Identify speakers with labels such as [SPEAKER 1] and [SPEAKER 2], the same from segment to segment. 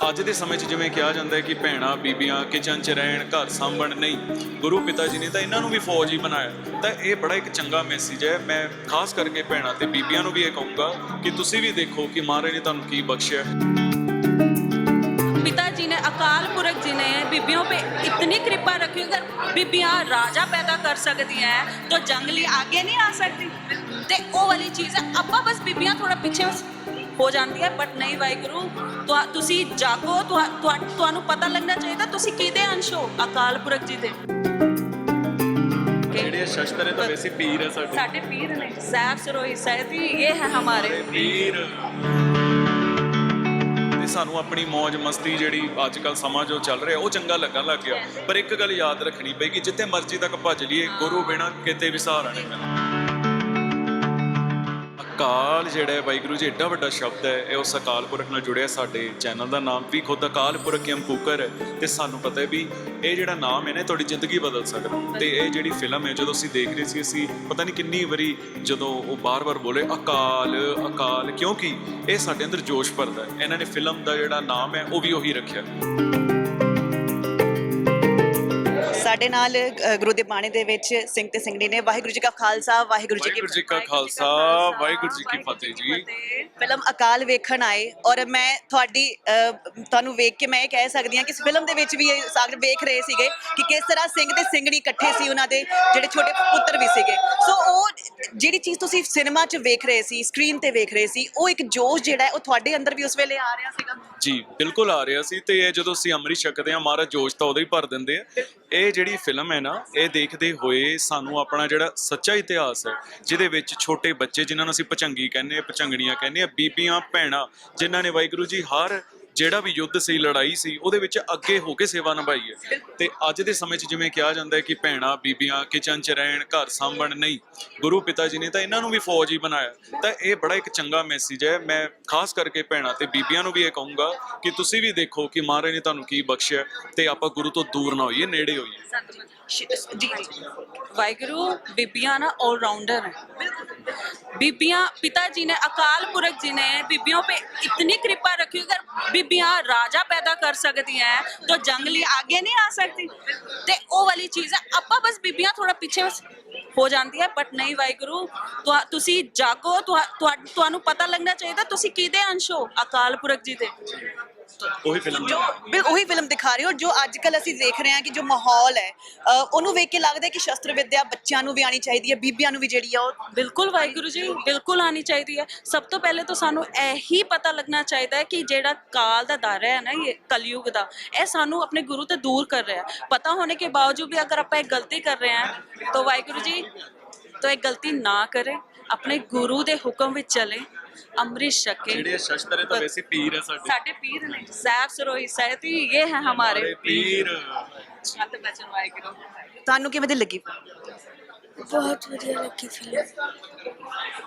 [SPEAKER 1] ਅੱਜ ਦੇ ਸਮੇਂ 'ਚ ਜਿਵੇਂ ਕਿਹਾ ਜਾਂਦਾ ਹੈ ਕਿ ਭੈਣਾਂ ਬੀਬੀਆਂ ਕਿਚਨ 'ਚ ਰਹਿਣ ਘਰ ਸਾਂਭਣ ਨਹੀਂ ਗੁਰੂ ਪਿਤਾ ਜੀ ਨੇ ਤਾਂ ਇਹਨਾਂ ਨੂੰ ਵੀ ਫੌਜ ਹੀ ਬਣਾਇਆ ਤਾਂ ਇਹ ਬੜਾ ਇੱਕ ਚੰਗਾ ਮੈਸੇਜ ਹੈ ਮੈਂ ਖਾਸ ਕਰਕੇ ਭੈਣਾਂ ਤੇ ਬੀਬੀਆਂ ਨੂੰ ਵੀ ਇਹ ਕਹੂੰਗਾ ਕਿ ਤੁਸੀਂ ਵੀ ਦੇਖੋ ਕਿ ਮਹਾਰਾਜ ਨੇ ਤੁਹਾਨੂੰ ਕੀ ਬਖਸ਼ਿਆ ਹੈ।
[SPEAKER 2] पिताजी ने अकाल पुरख जी ने बीबियों पे इतनी कृपा रखी अगर बीबियां राजा पैदा कर सकती हैं तो जंगली आगे नहीं आ सकती ਤੇ ਉਹ ਵਾਲੀ ਚੀਜ਼ ਹੈ ਆਪਾਂ ਬਸ ਬੀਬੀਆਂ ਥੋੜਾ ਪਿੱਛੇ ਹੋ ਜਾਂਦੀ ਹੈ ਬਟ ਨਹੀਂ ਵਾਹਿਗੁਰੂ ਤੁਸੀਂ ਜਾਗੋ ਤੁਹਾ- ਤੁਹਾ- ਤੁਹਾਨੂੰ ਪਤਾ ਲੱਗਣਾ ਚਾਹੀਦਾ ਤੁਸੀਂ ਕਿਹਦੇ ਅੰਸ਼ ਹੋ? ਅਕਾਲ ਪੁਰਖ ਜੀ ਦੇ।
[SPEAKER 1] ਜਿਹੜੇ ਸ਼ਸਤਰ ਹੈ ਤਾਂ ਵੈਸੇ ਪੀਰ ਹੈ ਸਾਡੇ।
[SPEAKER 2] ਸਾਡੇ ਪੀਰ ਨੇ ਸਾਹਿਬ ਸਰੋਈ ਸਹਿਤੀ ਇਹ ਹੈ ਹਮਾਰੇ।
[SPEAKER 1] ਪੀਰ। ਸਾਨੂੰ ਆਪਣੀ ਮौज ਮਸਤੀ ਜਿਹੜੀ ਅੱਜ ਕੱਲ ਸਮਾਂ ਜੋ ਚੱਲ ਰਿਹਾ ਉਹ ਚੰਗਾ ਲੱਗਣ ਲੱਗ ਗਿਆ। ਪਰ ਇੱਕ ਗੱਲ ਯਾਦ ਰੱਖਣੀ ਪਏਗੀ ਜਿੱਥੇ ਮਰਜ਼ੀ ਤੱਕ ਭੱਜ ਲਈਏ ਗੁਰੂ ਬਿਨਾ ਕਿਤੇ ਵੀ ਸਹਾਰਾ ਨਹੀਂ ਮਿਲਦਾ ਅਕਾਲ ਜਿਹੜਾ ਵਾਹਿਗੁਰੂ ਜੀ, ਏਡਾ ਵੱਡਾ ਸ਼ਬਦ ਹੈ, ਇਹ ਉਸ ਅਕਾਲ ਪੁਰਖ ਨਾਲ ਜੁੜਿਆ ਸਾਡੇ ਚੈਨਲ ਦਾ ਨਾਮ ਵੀ ਖੁਦ ਅਕਾਲ ਪੁਰਖ ਯਮ ਕੂਕਰ ਹੈ। ਤੇ ਸਾਨੂੰ ਪਤਾ ਹੈ ਵੀ ਇਹ ਜਿਹੜਾ ਨਾਮ ਹੈ ਨਾ ਤੁਹਾਡੀ ਜ਼ਿੰਦਗੀ ਬਦਲ ਸਕਦਾ ਤੇ ਇਹ ਜਿਹੜੀ ਫਿਲਮ ਹੈ, ਜਦੋਂ ਅਸੀਂ ਦੇਖ ਰਹੇ ਸੀ, ਅਸੀਂ ਪਤਾ ਨਹੀਂ ਕਿੰਨੀ ਵਾਰੀ ਜਦੋਂ ਉਹ ਬਾਰ-ਬਾਰ ਬੋਲੇ, ਅਕਾਲ ਅਕਾਲ, ਕਿਉਂਕਿ ਇਹ ਸਾਡੇ ਅੰਦਰ ਜੋਸ਼ ਭਰਦਾ ਹੈ। ਇਹਨਾਂ ਨੇ ਫਿਲਮ ਦਾ ਜਿਹੜਾ ਨਾਮ ਹੈ, ਉਹ ਵੀ ਉਹੀ ਰੱਖਿਆ।
[SPEAKER 3] ਸਾਡੇ ਨਾਲ ਅ, ਗੁਰੂ ਦੇ ਬਾਣੀ ਦੇ ਵਿੱਚ ਸਿੰਘ ਤੇ ਸਿੰਘਣੀ ਨੇ। ਵਾਹਿਗੁਰੂ ਜੀ ਕਾ ਖਾਲਸਾ ਵਾਹਿਗੁਰੂ ਜੀ ਕੀ
[SPEAKER 1] ਵਾਹਿਗੁਰੂ ਜੀ ਕਾ ਖਾਲਸਾ ਵਾਹਿਗੁਰੂ ਜੀ ਕੀ ਫਤਿਹ ਜੀ।
[SPEAKER 3] ਫਿਲਮ ਅਕਾਲ ਵੇਖਣ ਆਏ ਔਰ ਮੈਂ ਤੁਹਾਡੀ ਅ, ਤੁਹਾਨੂੰ ਵੇਖ ਕੇ ਮੈਂ ਇਹ ਕਹਿ ਸਕਦੀ ਹਾਂ ਕਿ ਇਸ ਫਿਲਮ ਦੇ ਵਿੱਚ ਵੀ ਇਹ ਸਾਗਰ ਵੇਖ ਰਹੇ ਸੀਗੇ ਕਿ ਕਿਸ ਤਰ੍ਹਾਂ ਸਿੰਘ ਤੇ ਸਿੰਘਣੀ ਇਕੱਠੇ ਸੀ ਉਹਨਾਂ ਦੇ ਜਿਹੜੇ ਛੋਟੇ ਪੁੱਤਰ ਵੀ ਸੀਗੇ। ਸੋ ਉਹ ਜਿਹੜੀ ਚੀਜ਼ ਤੁਸੀਂ ਸਿਨੇਮਾ 'ਚ ਵੇਖ ਰਹੇ ਸੀ ਸਕਰੀਨ ਤੇ ਵੇਖ ਰਹੇ ਸੀ ਉਹ ਇੱਕ ਜੋਸ਼ ਜਿਹੜਾ ਹੈ ਉਹ ਤੁਹਾਡੇ ਅੰਦਰ ਵੀ ਉਸ ਵੇਲੇ ਆ ਰਿਹਾ ਸੀਗਾ?
[SPEAKER 1] ਜੀ ਬਿਲਕੁਲ ਆ ਰਿਹਾ ਸੀ ਤੇ ਇਹ ਜਦੋਂ ਅਸੀਂ ਅੰਮ੍ਰਿਤ ਛਕਦੇ ਹਾਂ ਮਹਾਰਾਜ ਜੋਸ਼ ਤਾਂ ਉਦੋਂ ਹੀ ਭਰ ਦਿੰਦੇ ਆ। ਇਹ ਜਿਹੜੀ ਫਿਲਮ ਹੈ ਨਾ, ਇਹ ਦੇਖਦੇ ਹੋਏ ਸਾਨੂੰ ਆਪਣਾ ਜਿਹੜਾ ਸੱਚਾ ਇਤਿਹਾਸ ਹੈ, ਜਿਹਦੇ ਵਿੱਚ ਛੋਟੇ ਬੱਚੇ ਜਿਨ੍ਹਾਂ ਨੂੰ ਅਸੀਂ ਪਚੰਗੀ ਕਹਿੰਦੇ ਆ ਪਚੰਗਣੀਆਂ ਕਹਿੰਦੇ ਆ ਬੀਬੀਆਂ, ਭੈਣਾਂ, ਜਿਨ੍ਹਾਂ ਨੇ ਵਾਹਿਗੁਰੂ ਜੀ ਹਰ ਜਿਹੜਾ ਵੀ ਯੁੱਧ ਸੀ, ਲੜਾਈ ਸੀ, ਉਹਦੇ ਵਿੱਚ ਅੱਗੇ ਹੋ ਕੇ ਸੇਵਾ ਨਿਭਾਈ ਹੈ। ਤੇ ਅੱਜ ਦੇ ਸਮੇਂ 'ਚ ਜਿਵੇਂ ਕਿਹਾ ਜਾਂਦਾ ਹੈ ਕਿ ਭੈਣਾ, ਬੀਬੀਆਂ ਕਿਚਨ 'ਚ ਰਹਿਣ, ਘਰ ਸੰਭਣ ਨਹੀਂ, ਗੁਰੂ ਪਿਤਾ ਜੀ ਨੇ ਤਾਂ ਇਹਨਾਂ ਨੂੰ ਵੀ ਫੌਜ ਹੀ ਬਣਾਇਆ। ਤਾਂ ਇਹ ਬੜਾ ਇੱਕ ਚੰਗਾ ਮੈਸੇਜ ਹੈ। ਮੈਂ ਖਾਸ ਕਰਕੇ ਭੈਣਾ ਤੇ ਬੀਬੀਆਂ ਨੂੰ ਵੀ ਇਹ ਕਹੂੰਗਾ ਕਿ ਤੁਸੀਂ ਵੀ ਦੇਖੋ ਕਿ ਮਹਾਰਾਜ ਨੇ ਤੁਹਾਨੂੰ ਕੀ ਬਖਸ਼ਿਆ ਤੇ ਆਪਾਂ ਗੁਰੂ ਤੋਂ ਦੂਰ ਨਾ ਹੋਈਏ, ਨੇੜੇ ਹੋਈਏ।
[SPEAKER 2] ਵਾਹਿਗੁਰੂ, ਬੀਬੀਆਂ ਨਾ 올 ਰਾਉਂਡਰ बीबियां पिताजी ने अकाल पुरख जी ने बीबियों पे इतनी कृपा रखी अगर बीबियां राजा पैदा कर सकती हैं तो जंगली आगे नहीं आ सकती ਤੇ ਉਹ ਵਾਲੀ ਚੀਜ਼ ਹੈ ਆਪਾਂ ਬਸ ਬੀਬੀਆਂ ਥੋੜਾ ਪਿੱਛੇ ਹੋ ਜਾਂਦੀ ਹੈ ਬਟ ਨਹੀਂ ਵਾਹਿਗੁਰੂ ਤੁਹਾ- ਤੁਸੀਂ ਜਾਗੋ ਤੁਹਾ- ਤੁਹਾ- ਤੁਹਾਨੂੰ ਪਤਾ ਲੱਗਣਾ ਚਾਹੀਦਾ ਤੁਸੀਂ ਕਿਹਦੇ ਅੰਸ਼ ਹੋ ਅਕਾਲ ਪੁਰਖ ਜੀ ਦੇ
[SPEAKER 1] ਉਹੀ ਫਿਲਮ
[SPEAKER 3] ਜੋ ਬਿਲ ਉਹੀ ਫਿਲਮ ਦਿਖਾ ਰਹੇ ਹੋ ਜੋ ਅੱਜ ਕੱਲ ਅਸੀਂ ਦੇਖ ਰਹੇ ਹਾਂ ਕਿ ਜੋ ਮਾਹੌਲ ਹੈ ਅ, ਉਹਨੂੰ ਵੇਖ ਕੇ ਲੱਗਦਾ ਹੈ ਕਿ ਸ਼ਸਤਰ ਵਿੱਦਿਆ ਬੱਚਿਆਂ ਨੂੰ ਵੀ ਆਣੀ ਚਾਹੀਦੀ ਹੈ ਬੀਬੀਆਂ ਨੂੰ ਵੀ ਜਿਹੜੀ ਆ ਉਹ
[SPEAKER 2] ਬਿਲਕੁਲ ਵਾਹਿਗੁਰੂ ਜੀ ਬਿਲਕੁਲ ਆਣੀ ਚਾਹੀਦੀ ਹੈ। ਸਭ ਤੋਂ ਪਹਿਲੇ ਤਾਂ ਸਾਨੂੰ ਇਹੀ ਪਤਾ ਲੱਗਣਾ ਚਾਹੀਦਾ ਹੈ ਕਿ ਜਿਹੜਾ ਕਾਲ ਦਾ ਦਾਇਰਾ ਹੈ ਨਾ ਇਹ ਕਲਯੁਗ ਦਾ ਇਹ ਸਾਨੂੰ ਆਪਣੇ ਗੁਰੂ ਤੋਂ ਦੂਰ ਕਰ ਰਿਹਾ ਹੈ। ਪਤਾ ਹੋਣੇ ਕੇ ਬਾਵਜੂਦ ਵੀ ਅਗਰ ਆਪਾਂ ਇਹ ਗਲਤੀ ਕਰ ਰਹੇ ਹਾਂ ਤਾਂ ਵਾਹਿਗੁਰੂ ਜੀ ਤਾਂ ਇਹ ਗਲਤੀ ਨਾ ਕਰੇ ਆਪਣੇ ਗੁਰੂ ਦੇ ਹੁਕਮ ਵਿੱਚ ਚਲੇ। ਅੰਮ੍ਰਿਤ ਛਕੇ।
[SPEAKER 1] ਜਿਹੜੇ ਸ਼ਸਤਰ ਹੈ ਤਾਂ ਵੈਸੇ ਪੀਰ ਹੈ ਸਾਡੇ।
[SPEAKER 2] ਸਾਡੇ ਪੀਰ ਨੇ। ਸਾਹਿਬ ਸਰੋਈ ਸਹਿਤੀ ਇਹ ਹੈ ਹਮਾਰੇ
[SPEAKER 1] ਪੀਰ।
[SPEAKER 2] ਮਤ ਬਚਨ ਵਾਹਿਗੁਰੂ
[SPEAKER 3] ਤੁਹਾਨੂੰ ਕਿਵੇਂ ਦੀ ਲੱਗੀ?
[SPEAKER 4] ਬਹੁਤ ਵਧੀਆ ਲੱਗੀ ਫਿਲਮ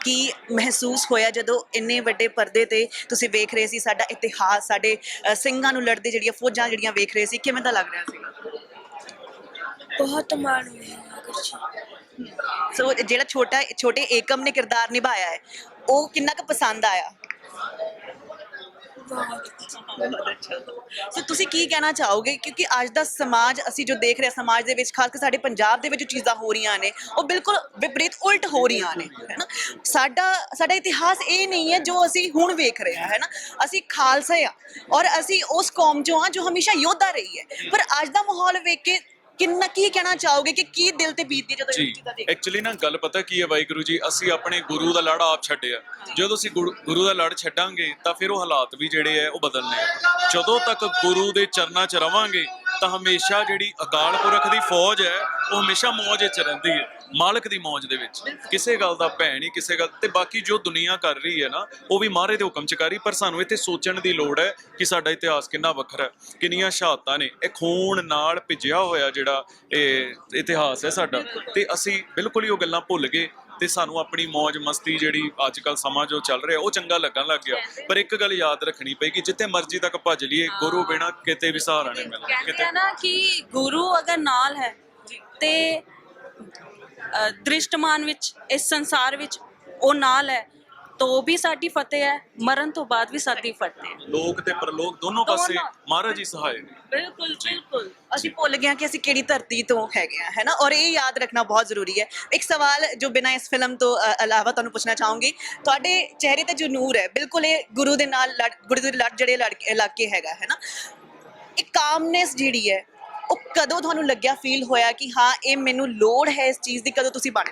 [SPEAKER 3] ਕੀ ਮਹਿਸੂਸ ਹੋਇਆ ਜਦੋਂ ਇੰਨੇ ਵੱਡੇ ਪਰਦੇ ਤੇ ਤੁਸੀਂ ਵੇਖ ਰਹੇ ਸੀ ਸਾਡਾ ਇਤਿਹਾਸ ਸਾਡੇ ਅ, ਸਿੰਘਾਂ ਨੂੰ ਲੜਦੇ ਜਿਹੜੀਆਂ ਫੌਜਾਂ ਜਿਹੜੀਆਂ ਵੇਖ ਰਹੇ ਸੀ? ਕਿਵੇਂ ਦਾ ਲੱਗ ਰਿਹਾ ਸੀ
[SPEAKER 4] ਬਹੁਤ ਮਾਣ ਹੋਇਆ ਕੁਝ
[SPEAKER 3] ਸੋ ਜਿਹੜਾ ਛੋਟਾ, ਛੋਟੇ ਏਕਮ ਨੇ ਕਿਰਦਾਰ ਨਿਭਾਇਆ ਹੈ, ਉਹ ਕਿੰਨਾ ਕੁ ਪਸੰਦ ਆਇਆ? ਸੋ ਤੁਸੀਂ ਕੀ ਕਹਿਣਾ ਚਾਹੋਗੇ? ਕਿਉਂਕਿ ਅੱਜ ਦਾ ਸਮਾਜ, ਅਸੀਂ ਜੋ ਦੇਖ ਰਹੇ ਸਮਾਜ ਦੇ ਵਿੱਚ ਖਾਸ ਕਰਕੇ ਸਾਡੇ ਪੰਜਾਬ ਦੇ ਵਿੱਚ ਜੋ ਚੀਜ਼ਾਂ ਹੋ ਰਹੀਆਂ ਨੇ, ਉਹ ਬਿਲਕੁਲ ਵਿਪਰੀਤ ਉਲਟ ਹੋ ਰਹੀਆਂ ਨੇ ਹੈਨਾ ਸਾਡਾ ਸਾਡਾ ਇਤਿਹਾਸ ਇਹ ਨਹੀਂ ਹੈ ਜੋ ਅਸੀਂ ਹੁਣ ਵੇਖ ਰਹੇ ਹਾਂ ਹੈਨਾ ਅਸੀਂ ਖਾਲਸਾ ਆ ਔਰ ਅਸੀਂ ਉਸ ਕੌਮ ਚੋਂ ਆ ਜੋ ਹਮੇਸ਼ਾ ਯੋਧਾ ਰਹੀ ਹੈ। ਪਰ ਅੱਜ ਦਾ ਮਾਹੌਲ ਵੇਖ ਕੇ ਕਿੰਨਾ ਕੀ ਕਹਿਣਾ ਚਾਹੋਗੇ ਕਿ ਕੀ ਦਿਲ ਤੇ ਬੀਤਦੀ ਜਦੋਂ ਇਹ ਚੀਜ਼ਾਂ ਦੇਖਦੇ
[SPEAKER 1] ਐਕਚੁਅਲੀ ਨਾ ਗੱਲ ਪਤਾ ਕੀ ਹੈ ਵਾਹਿਗੁਰੂ ਜੀ ਅਸੀਂ ਆਪਣੇ ਗੁਰੂ ਦਾ ਲੜ ਆਪ ਛੱਡਿਆ। ਜਦੋਂ ਅਸੀਂ ਗੁਰੂ ਗੁਰੂ ਦਾ ਲੜ ਛੱਡਾਂਗੇ ਤਾਂ ਫਿਰ ਉਹ ਹਾਲਾਤ ਵੀ ਜਿਹੜੇ ਆ ਉਹ ਬਦਲਨੇ ਆ। ਜਦੋਂ ਤੱਕ ਗੁਰੂ ਦੇ ਚਰਨਾਂ 'ਚ ਰਵਾਂਗੇ ਤਾਂ ਹਮੇਸ਼ਾ ਜਿਹੜੀ ਅਕਾਲ ਪੁਰਖ ਦੀ ਫੌਜ ਹੈ ਉਹ ਹਮੇਸ਼ਾ ਮੌਜ 'ਚ ਰਹਿੰਦੀ ਹੈ। ਮਾਲਕ ਦੀ ਮੌਜ ਦੇ ਵਿੱਚ। ਕਿਸੇ ਗੱਲ ਦਾ ਭੈ ਨਹੀਂ ਕਿਸੇ ਗੱਲ ਤੇ ਬਾਕੀ ਜੋ ਦੁਨੀਆ ਕਰ ਰਹੀ ਹੈ ਨਾ ਉਹ ਵੀ ਮਹਾਰਾਜ ਦੇ ਹੁਕਮ 'ਚ ਕਰੀ ਪਰ ਸਾਨੂੰ ਇੱਥੇ ਸੋਚਣ ਦੀ ਲੋੜ ਹੈ ਕਿ ਸਾਡਾ ਇਤਿਹਾਸ ਕਿੰਨਾ ਵੱਖਰਾ ਹੈ ਕਿੰਨੀਆਂ ਸ਼ਹਾਦਤਾਂ ਨੇ। ਇਹ ਖੂਨ ਨਾਲ ਭਿੱਜਿਆ ਹੋਇਆ ਜਿਹੜਾ ਇਹ ਇਤਿਹਾਸ ਹੈ ਸਾਡਾ। ਤੇ ਅਸੀਂ ਬਿਲਕੁਲ ਹੀ ਉਹ ਗੱਲਾਂ ਭੁੱਲ ਗਏ ਤੇ ਸਾਨੂੰ ਆਪਣੀ ਮौज ਮਸਤੀ ਜਿਹੜੀ ਅੱਜ ਕੱਲ ਸਮਾਂ ਜੋ ਚੱਲ ਰਿਹਾ ਉਹ ਚੰਗਾ ਲੱਗਣ ਲੱਗ ਗਿਆ। ਪਰ ਇੱਕ ਗੱਲ ਯਾਦ ਰੱਖਣੀ ਪਏਗੀ ਜਿੱਥੇ ਮਰਜ਼ੀ ਤੱਕ ਭੱਜ ਲਈਏ ਗੁਰੂ ਬਿਨਾ ਕਿਤੇ ਵੀ ਸਹਾਰਾ ਨਹੀਂ ਮਿਲਦਾ
[SPEAKER 2] ਕਹਿੰਦੇ ਆ ਨਾ ਕਿ ਗੁਰੂ ਅਗਰ ਨਾਲ ਹੈ ਤੇ ਦ੍ਰਿਸ਼ਟਮਾਨ ਵਿੱਚ ਇਸ ਸੰਸਾਰ ਵਿੱਚ ਉਹ ਨਾਲ ਹੈ ਤੋਂ ਵੀ ਸਾਡੀ ਫਤਿਹ ਹੈ ਮਰਨ ਤੋਂ ਬਾਅਦ ਵੀ ਸਾਡੀ ਫਤਿਹ ਹੈ।
[SPEAKER 1] ਲੋਕ ਤੇ ਪਰਲੋਕ ਦੋਨੋਂ ਪਾਸੇ। ਮਹਾਰਾਜ ਹੀ ਸਹਾਇ ਨੇ।
[SPEAKER 2] ਬਿਲਕੁਲ ਬਿਲਕੁਲ।
[SPEAKER 3] ਅਸੀਂ ਭੁੱਲ ਗਏ ਕਿ ਅਸੀਂ ਕਿਹੜੀ ਧਰਤੀ ਤੋਂ ਹੈਗੇ ਆ ਹੈ ਨਾ ਔਰ ਇਹ ਯਾਦ ਰੱਖਣਾ ਬਹੁਤ ਜ਼ਰੂਰੀ ਹੈ। ਇੱਕ ਸਵਾਲ ਜੋ ਬਿਨਾਂ ਇਸ ਫਿਲਮ ਤੋਂ ਅ, ਇਲਾਵਾ ਤੁਹਾਨੂੰ ਪੁੱਛਣਾ ਚਾਹੂੰਗੀ ਤੁਹਾਡੇ ਚਿਹਰੇ ਤੇ ਜੋ ਨੂਰ ਹੈ ਬਿਲਕੁਲ ਇਹ ਗੁਰੂ ਦੇ ਨਾਲ ਲੜ- ਗੁਰੂ ਦੇ ਲੜ ਜਿਹੜੇ ਲੜ ਇਲਾਕੇ ਹੈਗਾ ਹੈ ਨਾ ਇੱਕ ਕਾਮਨੈਸ ਜਿਹੜੀ ਹੈ ਉਹ ਕਦੋਂ ਤੁਹਾਨੂੰ ਲੱਗਿਆ ਫੀਲ ਹੋਇਆ ਕਿ ਹਾਂ ਇਹ ਮੈਨੂੰ ਲੋੜ ਹੈ ਇਸ ਚੀਜ਼ ਦੀ ਕਦੋਂ ਤੁਸੀਂ ਬਣੇ?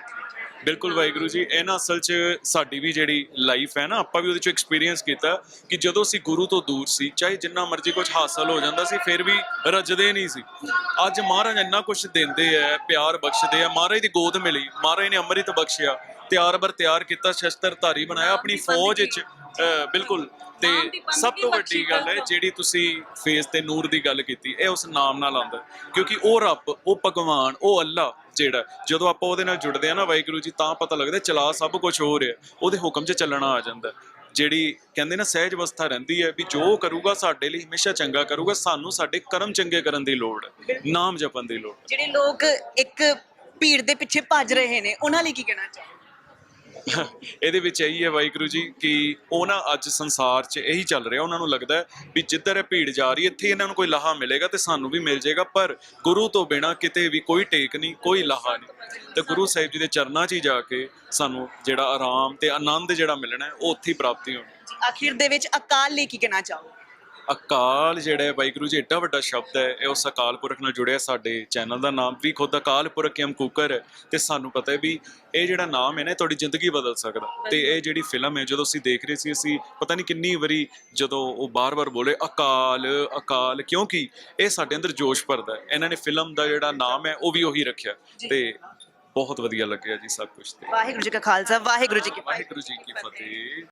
[SPEAKER 1] ਬਿਲਕੁਲ ਵਾਹਿਗੁਰੂ ਜੀ ਇਹ ਨਾ ਅਸਲ 'ਚ ਸਾਡੀ ਵੀ ਜਿਹੜੀ ਲਾਈਫ ਹੈ ਨਾ ਆਪਾਂ ਵੀ ਉਹਦੇ 'ਚ ਐਕਸਪੀਰੀਅੰਸ ਕੀਤਾ ਕਿ ਜਦੋਂ ਅਸੀਂ ਗੁਰੂ ਤੋਂ ਦੂਰ ਸੀ ਚਾਹੇ ਜਿੰਨਾ ਮਰਜ਼ੀ ਕੁਝ ਹਾਸਲ ਹੋ ਜਾਂਦਾ ਸੀ ਫਿਰ ਵੀ ਰੱਜਦੇ ਨਹੀਂ ਸੀ। ਅੱਜ ਮਹਾਰਾਜ ਇੰਨਾ ਕੁਝ ਦਿੰਦੇ ਆ ਪਿਆਰ ਬਖਸ਼ਦੇ ਆ ਮਹਾਰਾਜ ਦੀ ਗੋਦ ਮਿਲੀ ਮਹਾਰਾਜ ਨੇ ਅੰਮ੍ਰਿਤ ਬਖਸ਼ਿਆ ਤਿਆਰ ਬਰ ਤਿਆਰ ਕੀਤਾ ਸ਼ਸਤਰ ਧਾਰੀ ਬਣਾਇਆ ਆਪਣੀ ਫੌਜ ਵਿੱਚ ਬਿਲਕੁਲ। ਤੇ ਸਭ ਤੋਂ ਵੱਡੀ ਗੱਲ ਹੈ। ਜਿਹੜੀ ਤੁਸੀਂ ਫੇਸ ਤੇ ਨੂਰ ਦੀ ਗੱਲ ਕੀਤੀ ਇਹ ਉਸ ਨਾਮ ਨਾਲ ਆਉਂਦਾ ਕਿਉਂਕਿ ਉਹ ਰੱਬ ਉਹ ਭਗਵਾਨ ਉਹ ਅੱਲਾ ਜਿਹੜਾ ਜਦੋਂ ਆਪਾਂ ਉਹਦੇ ਨਾਲ ਜੁੜਦੇ ਆ ਨਾ ਵਾਹਿਗੁਰੂ ਜੀ ਤਾਂ ਪਤਾ ਲੱਗਦਾ ਚਲਾ ਸਭ ਕੁਝ ਹੋ ਰਿਹਾ ਉਹਦੇ ਹੁਕਮ 'ਚ ਚੱਲਣਾ ਆ ਜਾਂਦਾ ਜਿਹੜੀ ਕਹਿੰਦੇ ਨਾ ਸਹਿਜ ਅਵਸਥਾ ਰਹਿੰਦੀ ਹੈ ਵੀ ਜੋ ਕਰੂਗਾ ਸਾਡੇ ਲਈ ਹਮੇਸ਼ਾ ਚੰਗਾ ਕਰੂਗਾ ਸਾਨੂੰ ਸਾਡੇ ਕਰਮ ਚੰਗੇ ਕਰਨ ਦੀ ਲੋੜ ਹੈ ਨਾਮ ਜਪਣ ਦੀ ਲੋੜ ਹੈ।
[SPEAKER 3] ਜਿਹੜੇ ਲੋਕ ਇੱਕ ਭੀੜ ਦੇ ਪਿੱਛੇ ਭੱਜ ਰਹੇ ਨੇ ਉਹਨਾਂ ਲਈ ਕੀ ਕਹਿਣਾ ਚਾਹੋਗੇ?
[SPEAKER 1] ਇਹਦੇ ਵਿੱਚ ਇਹੀ ਹੈ ਵਾਹਿਗੁਰੂ ਜੀ ਕਿ ਉਹ ਨਾ ਅੱਜ ਸੰਸਾਰ 'ਚ ਇਹੀ ਚੱਲ ਰਿਹਾ, ਉਹਨਾਂ ਨੂੰ ਲੱਗਦਾ ਵੀ ਜਿੱਧਰ ਇਹ ਭੀੜ ਜਾ ਰਹੀ ਹੈ, ਇੱਥੇ ਇਹਨਾਂ ਨੂੰ ਕੋਈ ਲਾਹਾ ਮਿਲੇਗਾ ਤੇ ਸਾਨੂੰ ਵੀ ਮਿਲ ਜਾਏਗਾ, ਪਰ ਗੁਰੂ ਤੋਂ ਬਿਨਾ ਕਿਤੇ ਵੀ ਕੋਈ ਟੇਕ ਨਹੀਂ, ਕੋਈ ਲਾਹਾ ਨਹੀਂ। ਤੇ ਗੁਰੂ ਸਾਹਿਬ ਜੀ ਦੇ ਚਰਨਾਂ 'ਚ ਹੀ ਜਾ ਕੇ ਸਾਨੂੰ ਜਿਹੜਾ ਆਰਾਮ ਤੇ ਆਨੰਦ ਜਿਹੜਾ ਮਿਲਣਾ ਉਹ ਉੱਥੇ ਹੀ ਪ੍ਰਾਪਤੀ ਹੋਣੀ।
[SPEAKER 3] ਆਖਿਰ ਦੇ ਵਿੱਚ ਅਕਾਲ ਲਈ ਕੀ ਕਹਿਣਾ ਚਾਹੋ
[SPEAKER 1] ਅਕਾਲ ਜਿਹੜਾ ਹੈ ਵਾਹਿਗੁਰੂ ਜੀ ਏਡਾ ਵੱਡਾ ਸ਼ਬਦ ਹੈ ਇਹ ਉਸ ਅਕਾਲ ਪੁਰਖ ਨਾਲ ਜੁੜਿਆ ਸਾਡੇ ਚੈਨਲ ਦਾ ਨਾਮ ਵੀ ਖੁਦ ਅਕਾਲ ਪੁਰਖ ਯਮ ਕੂਕਰ ਹੈ ਤੇ ਸਾਨੂੰ ਪਤਾ ਹੈ ਵੀ ਇਹ ਜਿਹੜਾ ਨਾਮ ਹੈ ਨਾ ਇਹ ਤੁਹਾਡੀ ਜ਼ਿੰਦਗੀ ਬਦਲ ਸਕਦਾ ਤੇ ਇਹ ਜਿਹੜੀ ਫਿਲਮ ਹੈ ਜਦੋਂ ਅਸੀਂ ਦੇਖ ਰਹੇ ਸੀ ਅਸੀਂ ਪਤਾ ਨਹੀਂ ਕਿੰਨੀ ਵਾਰੀ ਜਦੋਂ ਉਹ ਬਾਰ-ਬਾਰ ਬੋਲੇ ਅਕਾਲ ਅਕਾਲ ਕਿਉਂਕਿ ਇਹ ਸਾਡੇ ਅੰਦਰ ਜੋਸ਼ ਭਰਦਾ ਹੈ। ਇਹਨਾਂ ਨੇ ਫਿਲਮ ਦਾ ਜਿਹੜਾ ਨਾਮ ਹੈ ਉਹ ਵੀ ਉਹੀ ਰੱਖਿਆ। ਤੇ ਬਹੁਤ ਵਧੀਆ ਲੱਗਿਆ ਜੀ ਸਭ ਕੁਝ ਤੇ।
[SPEAKER 3] ਵਾਹਿਗੁਰੂ ਜੀ ਕਾ ਖਾਲਸਾ ਵਾਹਿਗੁਰੂ ਜੀ ਕੀ ਫਤਿਹ।
[SPEAKER 1] ਵਾਹਿਗੁਰੂ ਜੀ ਕੀ ਫਤਿਹ।